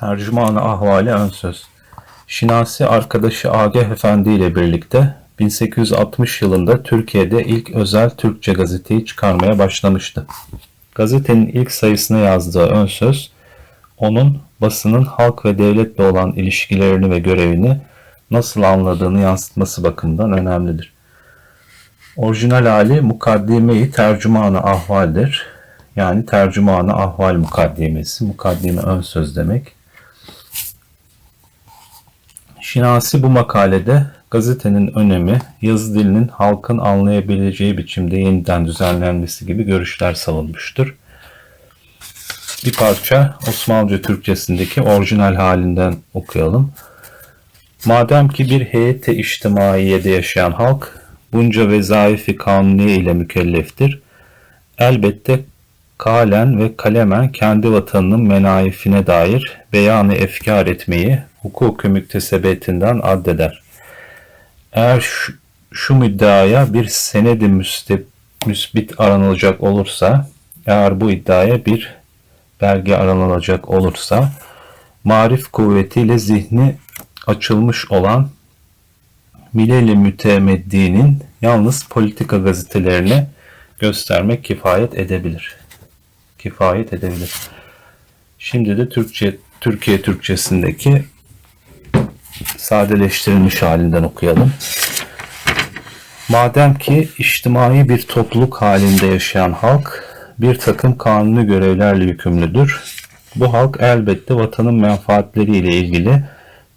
Tercümanı Ahvali Ön Söz Şinasi arkadaşı Agah Efendi ile birlikte 1860 yılında Türkiye'de ilk özel Türkçe gazeteyi çıkarmaya başlamıştı. Gazetenin ilk sayısına yazdığı ön söz, onun basının halk ve devletle olan ilişkilerini ve görevini nasıl anladığını yansıtması bakımından önemlidir. Orijinal hali Mukaddime-i Tercümanı Ahval'dir. Yani Tercümanı Ahval Mukaddimesi. Mukaddime ön söz demek. Şinasi bu makalede gazetenin önemi, yazı dilinin halkın anlayabileceği biçimde yeniden düzenlenmesi gibi görüşler savunmuştur. Bir parça Osmanlıca Türkçesindeki orijinal halinden okuyalım. Madem ki bir heyete içtimaiyede yaşayan halk bunca vezaifi kanuniye ile mükelleftir, elbette kalen ve kalemen kendi vatanının menaifine dair beyanı efkar etmeyi hukuku müktesebetinden addeder. Eğer şu, şu müddeaya bir senedi müste, müsbit aranılacak olursa, eğer bu iddiaya bir belge aranılacak olursa, marif kuvvetiyle zihni açılmış olan Mileli Mütemeddin'in yalnız politika gazetelerine göstermek kifayet edebilir. Kifayet edebilir. Şimdi de Türkçe Türkiye Türkçesindeki sadeleştirilmiş halinden okuyalım. Madem ki içtimai bir topluluk halinde yaşayan halk bir takım kanuni görevlerle yükümlüdür. Bu halk elbette vatanın menfaatleri ile ilgili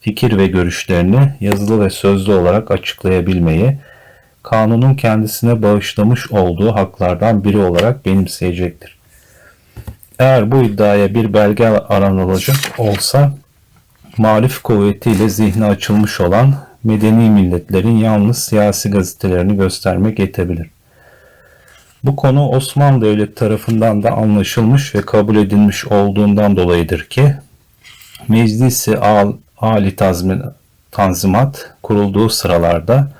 fikir ve görüşlerini yazılı ve sözlü olarak açıklayabilmeyi, kanunun kendisine bağışlamış olduğu haklardan biri olarak benimseyecektir. Eğer bu iddiaya bir belge aranılacak olsa, marif kuvvetiyle zihni açılmış olan medeni milletlerin yalnız siyasi gazetelerini göstermek yetebilir. Bu konu Osmanlı Devleti tarafından da anlaşılmış ve kabul edilmiş olduğundan dolayıdır ki, Meclisi Al Ali tazmin, Tanzimat kurulduğu sıralarda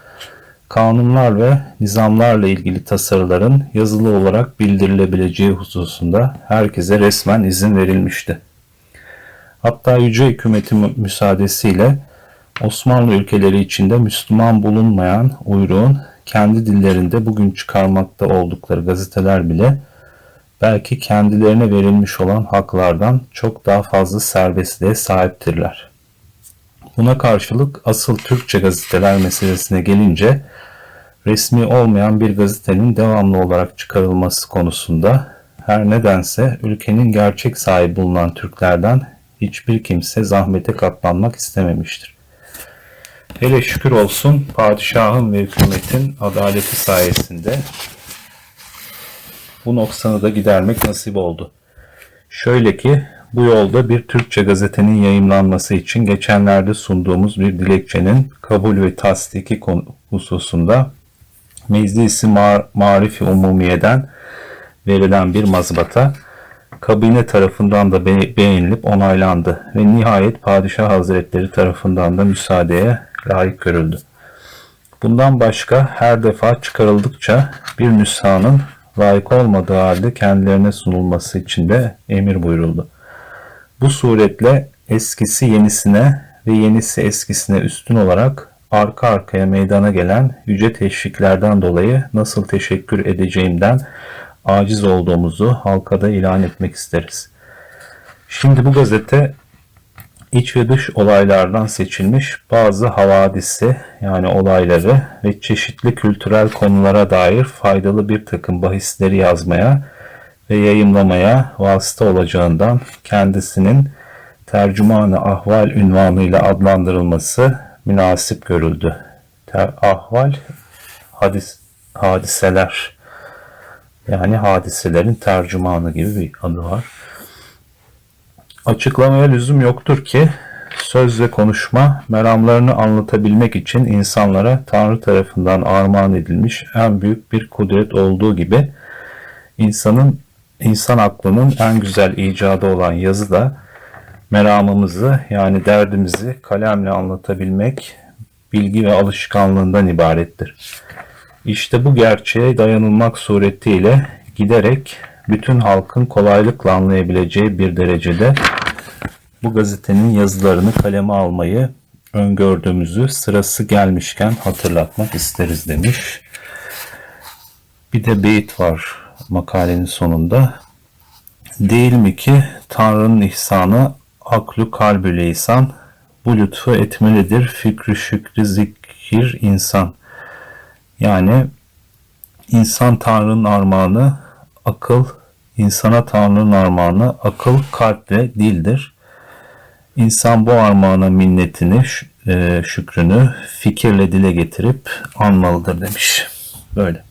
kanunlar ve nizamlarla ilgili tasarıların yazılı olarak bildirilebileceği hususunda herkese resmen izin verilmişti. Hatta Yüce Hükümetin müsaadesiyle Osmanlı ülkeleri içinde Müslüman bulunmayan uyruğun kendi dillerinde bugün çıkarmakta oldukları gazeteler bile belki kendilerine verilmiş olan haklardan çok daha fazla serbestliğe sahiptirler. Buna karşılık asıl Türkçe gazeteler meselesine gelince resmi olmayan bir gazetenin devamlı olarak çıkarılması konusunda her nedense ülkenin gerçek sahibi bulunan Türklerden hiçbir kimse zahmete katlanmak istememiştir. Hele şükür olsun padişahın ve hükümetin adaleti sayesinde bu noksanı da gidermek nasip oldu. Şöyle ki bu yolda bir Türkçe gazetenin yayımlanması için geçenlerde sunduğumuz bir dilekçenin kabul ve tasdiki hususunda Meclisi Mar Marifi Umumiye'den verilen bir mazbata kabine tarafından da be beğenilip onaylandı ve nihayet Padişah Hazretleri tarafından da müsaadeye layık görüldü. Bundan başka her defa çıkarıldıkça bir nüshanın layık olmadığı halde kendilerine sunulması için de emir buyuruldu. Bu suretle eskisi yenisine ve yenisi eskisine üstün olarak arka arkaya meydana gelen yüce teşviklerden dolayı nasıl teşekkür edeceğimden aciz olduğumuzu halkada ilan etmek isteriz. Şimdi bu gazete iç ve dış olaylardan seçilmiş bazı havadisi yani olayları ve çeşitli kültürel konulara dair faydalı bir takım bahisleri yazmaya ve yayımlamaya vasıta olacağından kendisinin tercümanı ahval ünvanıyla adlandırılması münasip görüldü. Ahval hadis, hadiseler yani hadiselerin tercümanı gibi bir adı var. Açıklamaya lüzum yoktur ki söz ve konuşma meramlarını anlatabilmek için insanlara Tanrı tarafından armağan edilmiş en büyük bir kudret olduğu gibi insanın insan aklının en güzel icadı olan yazı da meramımızı yani derdimizi kalemle anlatabilmek bilgi ve alışkanlığından ibarettir. İşte bu gerçeğe dayanılmak suretiyle giderek bütün halkın kolaylıkla anlayabileceği bir derecede bu gazetenin yazılarını kaleme almayı öngördüğümüzü sırası gelmişken hatırlatmak isteriz demiş. Bir de beyit var makalenin sonunda. Değil mi ki Tanrı'nın ihsanı aklu kalbü lisan bu lütfu etmelidir fikri şükri zikir insan. Yani insan Tanrı'nın armağanı, akıl insana Tanrı'nın armağanı, akıl kalp ve dildir. İnsan bu armağana minnetini, e, şükrünü fikirle dile getirip anmalıdır demiş. Böyle.